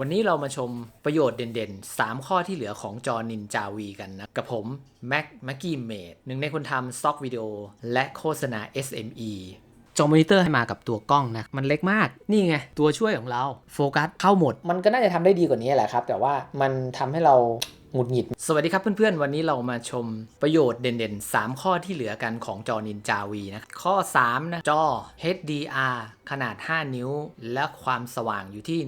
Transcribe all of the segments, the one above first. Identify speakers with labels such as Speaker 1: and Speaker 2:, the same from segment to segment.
Speaker 1: วันนี้เรามาชมประโยชน์เด่นๆ 3 ข้อที่เหลือของจอนินจาวีกันนะ กับผมแม็กแม็กกี้เมดหนึ่งในคนทำสต็อกวิดีโอและโฆษณา SME จอมอนิเตอร์ให้มากับตัวกล้องนะ มันเล็กมาก นี่ไง ตัวช่วยของเรา โฟกัสเข้าหมด มันก็น่าจะทำได้ดีกว่านี้แหละครับ แต่ว่ามันทำให้เราหงุดหงิด สวัสดีครับเพื่อนๆ วันนี้เรามาชมประโยชน์เด่นๆ 3 ข้อที่เหลือกันของจอนินจาวีนะ ข้อ 3 นะ จอ HDR ขนาด 5 นิ้ว และความสว่างอยู่ที่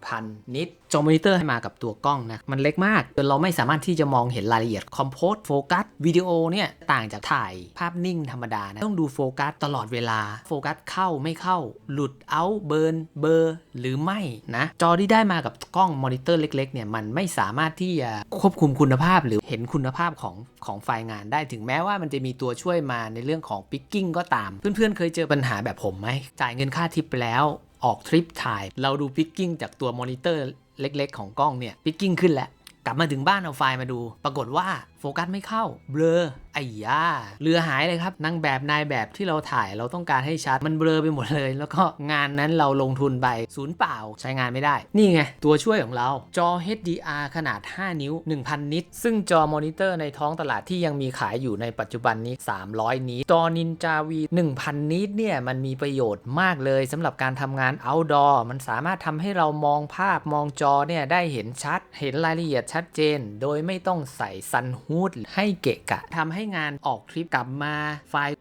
Speaker 1: 1,000 นิตจอมอนิเตอร์ให้มากับตัวกล้องนะ มันเล็กมากจนเราไม่สามารถที่จะมองเห็นรายละเอียดคอมโพสโฟกัสวิดีโอเนี่ย ต่างจากถ่ายภาพนิ่งธรรมดานะ ต้องดูโฟกัสตลอดเวลา โฟกัสเข้าไม่เข้า หลุดเอาเบิร์นเบอร์หรือไม่นะ จอที่ได้มากับกล้องมอนิเตอร์เล็กๆเนี่ยมันไม่สามารถที่จะควบคุมคุณภาพหรือเห็นคุณภาพของของไฟล์งานได้ถึงแม้ว่ามันจะมีตัวช่วยมาในเรื่องของปิกกิ้งก็ตาม เพื่อนๆเคยเจอปัญหาแบบผมไหมจ่ายเงินค่าทิปแล้วออกทริปถ่าย เราดูพิกกิ้งจากตัวมอนิเตอร์เล็ก ๆ ของกล้องเนี่ยพิกกิ้งขึ้นแล้ว กลับมาถึงบ้านเอาไฟล์มาดู ปรากฏว่า โฟกัสไม่เข้า เบลอไอ้ยาเรือหายเลยครับนางแบบนายแบบที่เราถ่ายเราต้องการให้ชัด มันเบลอไปหมดเลย แล้วก็งานนั้นเราลงทุนไปศูนย์เปล่าใช้งานไม่ได้ นี่ไง ตัวช่วยของเราจอ HDR ขนาด 5 นิ้ว 1,000 นิต ซึ่งจอมอนิเตอร์ในท้องตลาดที่ยังมีขายอยู่ในปัจจุบันนี้ 300 นิตจอ Ninja V 1,000 นิตเนี่ยมันมีประโยชน์มากเลยสำหรับการทำงาน outdoor มันสามารถทำให้เรามองภาพมองจอเนี่ยได้เห็นชัด เห็นรายละเอียดชัดเจน โดยไม่ต้องใส่ซันฮูดให้เกะกะทำให้งานออกทริปกลับมาไฟล์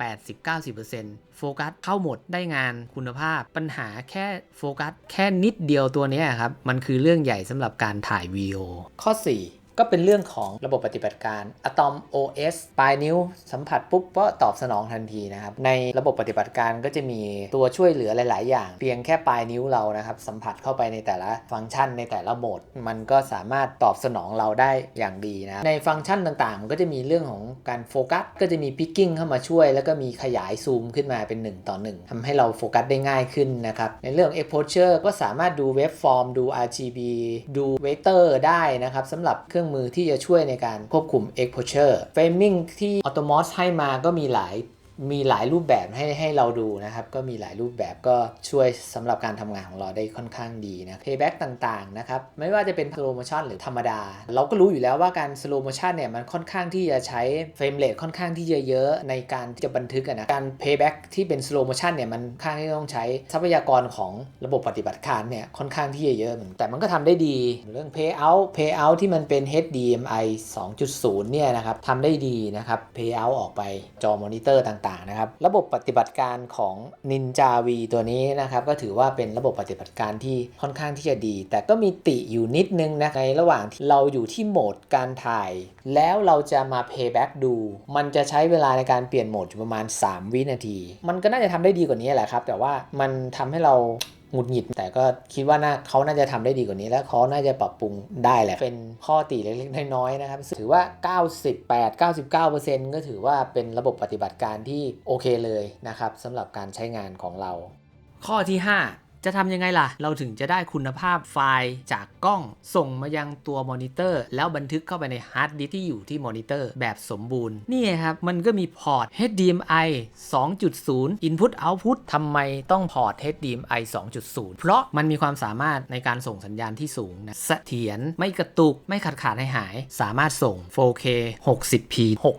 Speaker 1: 80-90%โฟกัสเข้าหมดได้งานคุณภาพ ปัญหาแค่โฟกัสแค่นิดเดียวตัวเนี้ยครับ มันคือเรื่องใหญ่สำหรับการถ่ายวีดีโอข้อ 4 ก็เป็นเรื่องของระบบปฏิบัติการ Atom OS ปลายนิ้วสัมผัสปุ๊บก็ตอบสนองทันทีนะครับ ในระบบปฏิบัติการก็จะมีตัวช่วยเหลือหลาย ๆ อย่าง เพียงแค่ปลายนิ้วเรานะครับ สัมผัสเข้าไปในแต่ละฟังก์ชันในแต่ละโหมด มันก็สามารถตอบสนองเราได้อย่างดีนะ ในฟังก์ชันต่าง ๆ ก็จะมีเรื่องของการโฟกัส ก็จะมีพิกกิ้งเข้ามาช่วย แล้วก็มีขยายซูมขึ้นมาเป็น 1 ต่อ 1ทำให้เราโฟกัสได้ง่ายขึ้นนะครับ ในเรื่อง exposure ก็สามารถดูเว็บฟอร์มดู RGB ดูเวกเตอร์ได้นะครับสำหรับเครื่องมือที่จะช่วยในการควบคุม exposure framing ที่ Automos ให้มาก็มีหลาย มีหลายรูปแบบให้ให้เราดูนะครับ ก็มีหลายรูปแบบก็ช่วยสำหรับการทำงานของเราได้ค่อนข้างดีนะ payback ต่างๆนะครับไม่ว่าจะเป็น slow motion หรือธรรมดา เราก็รู้อยู่แล้วว่าการ slow motion เนี่ยมันค่อนข้างที่จะใช้ frame rate ค่อนข้างที่จะเยอะในการที่จะบันทึกนะการ payback ที่เป็น slow motion เนี่ยมันค่อนข้างที่ต้องใช้ทรัพยากรของระบบปฏิบัติการเนี่ยค่อนข้างที่จะเยอะเหมือนแต่มันก็ทำได้ดีเรื่อง payout payout ที่มันเป็น HDMI 2.0 เนี่ยนะครับทำได้ดีนะครับ payout ออกไปจอมอนิเตอร์ต่างๆนะครับ ระบบปฏิบัติการของ Ninja V ตัวนี้นะครับก็ถือว่าเป็นระบบปฏิบัติการที่ค่อนข้างที่จะดี แต่ก็มีติอยู่นิดนึงนะในระหว่างที่เราอยู่ที่โหมดการถ่าย แล้วเราจะมา payback ดู มันจะใช้เวลาในการเปลี่ยนโหมดอยู่ประมาณ 3 วินาที มันก็น่าจะทำได้ดีกว่านี้แหละครับ แต่ว่ามันทำให้เรา หงุดหงิด แต่ก็คิดว่าน่าเขาน่าจะทำได้ดีกว่านี้ และเขาน่าจะปรับปรุงได้แหละ เป็นข้อติเล็กๆน้อยๆนะครับ ถือว่า 98-99%ก็ถือว่าเป็นระบบปฏิบัติการที่โอเคเลยนะครับสำหรับการใช้งานของเรา ข้อที่ 5 จะทำยังไงล่ะ เราถึงจะได้คุณภาพไฟล์จากกล้องส่งมายังตัวมอนิเตอร์ แล้วบันทึกเข้าไปในฮาร์ดดิสก์ที่อยู่ที่มอนิเตอร์แบบสมบูรณ์ นี่ครับ มันก็มีพอร์ต HDMI 2.0 Input Output ทำไมต้องพอร์ต HDMI 2.0 เพราะมันมีความสามารถในการส่งสัญญาณที่สูงนะเสถียรไม่กระตุกไม่ขาดขาดหายหาย สามารถส่ง 4K 60p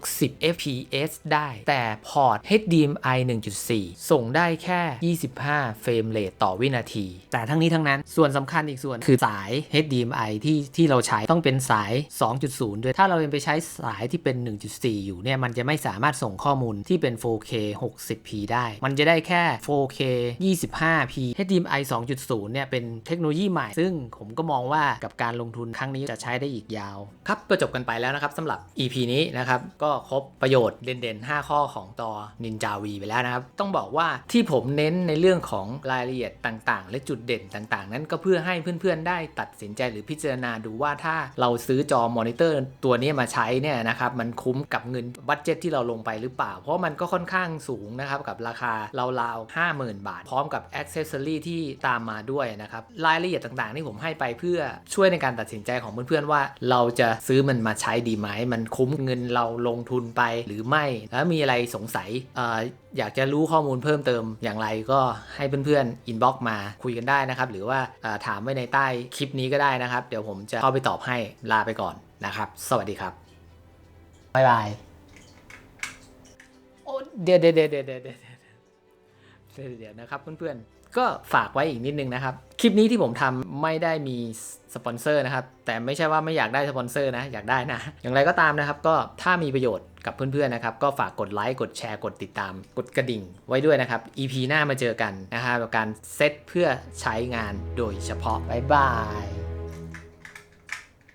Speaker 1: 60 fps ได้ แต่พอร์ต HDMI 1.4 ส่งได้แค่ 25 เฟรมเรทต่อวินาที แต่ทั้งนี้ทั้งนั้นส่วนสำคัญอีกส่วนคือสาย HDMI ที่ที่เราใช้ต้องเป็นสาย 2.0 ด้วย ถ้าเราเป็นไปใช้สายที่เป็น 1.4 อยู่เนี่ย มันจะไม่สามารถส่งข้อมูลที่เป็น 4K 60p ได้ มันจะได้แค่ 4K 25p HDMI 2.0 เนี่ย เป็นเทคโนโลยีใหม่ ซึ่งผมก็มองว่ากับการลงทุนครั้งนี้จะใช้ได้อีกยาว ครับก็จบกันไปแล้วนะครับสำหรับ EP นี้นะครับ ก็ครบประโยชน์เด่นๆ 5 ข้อของตัว Ninja V ไปแล้วนะครับ ต้องบอกว่าที่ผมเน้นในเรื่องของรายละเอียดต่างๆ และจุดเด่นต่างๆ นั้นก็เพื่อให้เพื่อนๆได้ตัดสินใจหรือพิจารณาดูว่าถ้าเราซื้อจอมอนิเตอร์ตัวนี้มาใช้เนี่ยนะครับมันคุ้มกับเงินบัตเจ็ตที่เราลงไปหรือเปล่า เพราะมันก็ค่อนข้างสูงนะครับกับราคาราวๆ50,000 บาท พร้อมกับอ c เซสซอรี่ที่ตามมาด้วยนะครับรายละเอียดต่างๆ ที่ผมให้ไปเพื่อช่วยในการตัดสินใจของเพื่อนๆว่าเราจะซื้อมันมาใช้ดีไหมมันคุ้มเงินเราลงทุนไปหรือไม่ แล้วมีอะไรสงสัยเอยากจะรู้ข้อมูลเพิ่มเติมอย่างไรก็ให้เพื่อนๆอินบ็อกมาคุยกันได้นะครับ หรือว่าถามไว้ในใต้คลิปนี้ก็ได้นะครับ เดี๋ยวผมจะเข้าไปตอบให้ลาไปก่อนนะครับ สวัสดีครับบ๊ายบายโอ้เดี๋ยวเดี๋ยวเดี๋ยวเดี๋ยวเดี๋ยวนะครับเพื่อนๆ ก็ฝากไว้อีกนิดนึงนะครับ คลิปนี้ที่ผมทำไม่ได้มีสปอนเซอร์นะครับ แต่ไม่ใช่ว่าไม่อยากได้สปอนเซอร์นะ อยากได้นะ อย่างไรก็ตามนะครับ ก็ถ้ามีประโยชน์กับเพื่อนๆนะครับ ก็ฝากกดไลค์ กดแชร์ กดติดตาม กดกระดิ่งไว้ด้วยนะครับ EP หน้ามาเจอกันนะครับกับการเซตเพื่อใช้งานโดยเฉพาะ บ๊ายบาย